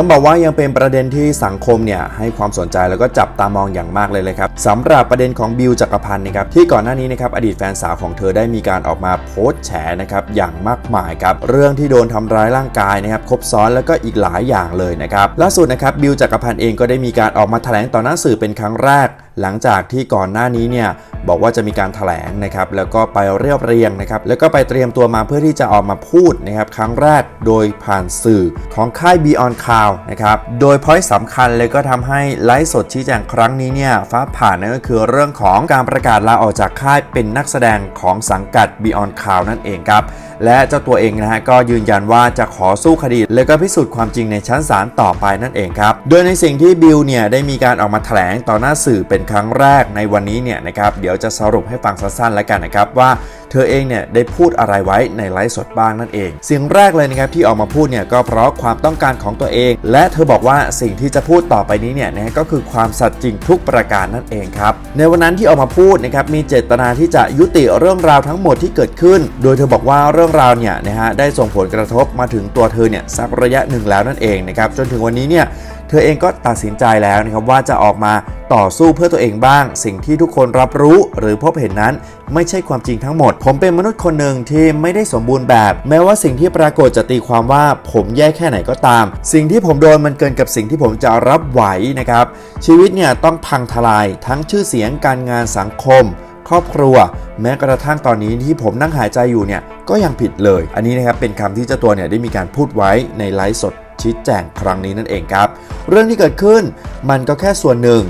ต้องบอกว่ายังเป็นประเด็นที่สังคมเนี่ยให้ความสนใจแล้วก็จับตามองอย่างมากเลยเลยครับสำหรับประเด็นของบิวจักรพันธ์นะครับที่ก่อนหน้านี้นะครับอดีตแฟนสาวของเธอได้มีการออกมาโพสต์แฉนะครับอย่างมากมายครับเรื่องที่โดนทำร้ายร่างกายนะครับครบซ้อนแล้วก็อีกหลายอย่างเลยนะครับล่าสุดนะครับบิวจักรพันธ์เองก็ได้มีการออกมาแถลงต่อหน้าสื่อเป็นครั้งแรก หลังจากที่ก่อนหน้านี้เนี่ยบอกว่าจะมีการถแถลงนะครับแล้วก็ไปเรียบเรียงนะครับแล้วก็ไปเตรียมตัวมาเพื่อที่จะออกมาพูดนะครับครั้งแรกโดยผ่านสื่อของค่าย Beyond Cloud นะครับโดยพอยต์สำคัญเลยก็ทำให้ไลฟ์สดชี้แจงครั้งนี้เนี่ยฟ้าผ่านนั่นก็คือเรื่องของการประกาศลาออกจากค่ายเป็นนักแสดงของสังกัด Beyond Cloud นั่นเองครับ และเจ้าตัวเองนะฮะก็ยืนยันว่าจะขอสู้คดี และก็พิสูจน์ความจริงในชั้นศาลต่อไปนั่นเองครับ โดยในสิ่งที่บิลเนี่ยได้มีการออกมาแถลงต่อหน้าสื่อเป็นครั้งแรกในวันนี้เนี่ยนะครับเดี๋ยวจะสรุปให้ฟังสั้นๆแล้วกันนะครับว่า เธอเองเนี่ยได้พูดอะไรไว้ในไลฟ์สดบ้างนั่นเอง สิ่งแรกเลยนะครับที่ออกมาพูดเนี่ยก็เพราะความต้องการของตัวเอง และเธอบอกว่าสิ่งที่จะพูดต่อไปนี้เนี่ยนะก็คือความสัตย์จริงทุกประการนั่นเองครับในวันนั้นที่ออกมาพูดนะครับมีเจตนาที่จะยุติเรื่องราวทั้งหมดที่เกิดขึ้น โดยเธอบอกว่าเรื่องราวเนี่ยนะฮะได้ส่งผลกระทบมาถึงตัวเธอเนี่ยสักระยะหนึ่งแล้วนั่นเองนะครับจนถึงวันนี้เนี่ย เธอเองก็ตัดสินใจแล้วนะครับว่าจะออกมาต่อสู้เพื่อตัวเองบ้าง สิ่งที่ทุกคนรับรู้หรือพบเห็นนั้น ไม่ใช่ความจริงทั้งหมด ผมเป็นมนุษย์คนหนึ่งที่ไม่ได้สมบูรณ์แบบ แม้ว่าสิ่งที่ปรากฏจะตีความว่าผมแย่แค่ไหนก็ตาม สิ่งที่ผมโดนมันเกินกับสิ่งที่ผมจะรับไหวนะครับ ชีวิตเนี่ยต้องพังทลายทั้งชื่อเสียงการงานสังคม ครอบครัว แม้กระทั่งตอนนี้ที่ผมนั่งหายใจอยู่เนี่ยก็ยังผิดเลย อันนี้นะครับเป็นคำที่เจ้าตัวเนี่ยได้มีการพูดไว้ในไลฟ์สด ชี้แจงครั้งนี้นั่นเองครับ เรื่องที่เกิดขึ้นมันก็แค่ส่วนหนึ่ง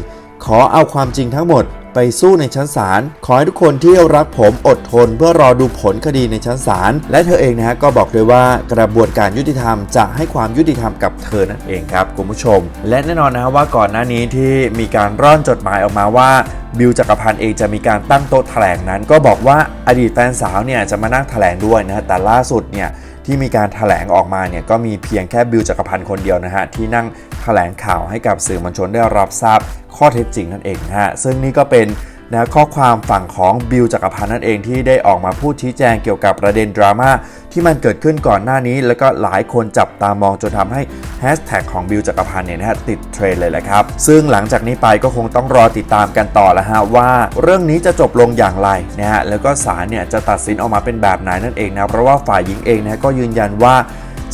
ขอเอาความจริงทั้งหมดไปสู้ในชั้นศาล ขอให้ทุกคนที่รักผมอดทน เพื่อรอดูผลคดีในชั้นศาล และเธอเองนะฮะก็บอกด้วยว่ากระบวนการยุติธรรมจะให้ความยุติธรรมกับเธอนั่นเองครับคุณผู้ชม และแน่นอนนะฮะว่าก่อนหน้านี้ที่มีการร่อนจดหมายออกมาว่าบิวจักรพันธ์เองจะมีการตั้งโต๊ะแถลงนั้น ก็บอกว่าอดีตแฟนสาวเนี่ยจะมานั่งแถลงด้วยนะฮะแต่ล่าสุดเนี่ย ที่มีการแถลงออกมาเนี่ยก็มีเพียงแค่บิวจักรพันธ์คนเดียวนะฮะที่นั่งแถลงข่าวให้กับสื่อมวลชนได้รับทราบข้อเท็จจริงนั่นเองนะฮะซึ่งนี่ก็เป็น นะข้อความฝั่งของบิวจักรพันธ์นั่นเองที่ได้ออกมาพูดชี้แจงเกี่ยวกับประเด็นดราม่าที่มันเกิดขึ้นก่อนหน้านี้ แล้วก็หลายคนจับตามองจนทำให้แฮชแท็กของบิวจักรพันธ์เนี่ยนะฮะติดเทรนด์เลยแหละครับ ซึ่งหลังจากนี้ไปก็คงต้องรอติดตามกันต่อแล้วฮะว่า เรื่องนี้จะจบลงอย่างไรนะฮะแล้วก็ศาลเนี่ยจะตัดสินออกมาเป็นแบบไหนนั่นเองนะเพราะว่าฝ่ายหญิงเองนะก็ยืนยันว่า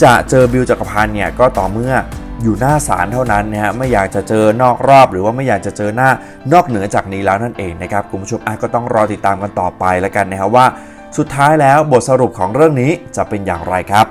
จะเจอบิวจักรพันธ์เนี่ยก็ต่อเมื่อ อยู่หน้าศาลเท่านั้นนะฮะไม่อยากจะเจอนอกรอบ หรือว่าไม่อยากจะเจอหน้านอกเหนือจากนี้แล้วนั่นเองนะครับคุณผู้ชมก็ต้องรอติดตามกันต่อไปแล้วกันนะฮะว่า สุดท้ายแล้วบทสรุปของเรื่องนี้จะเป็นอย่างไรครับ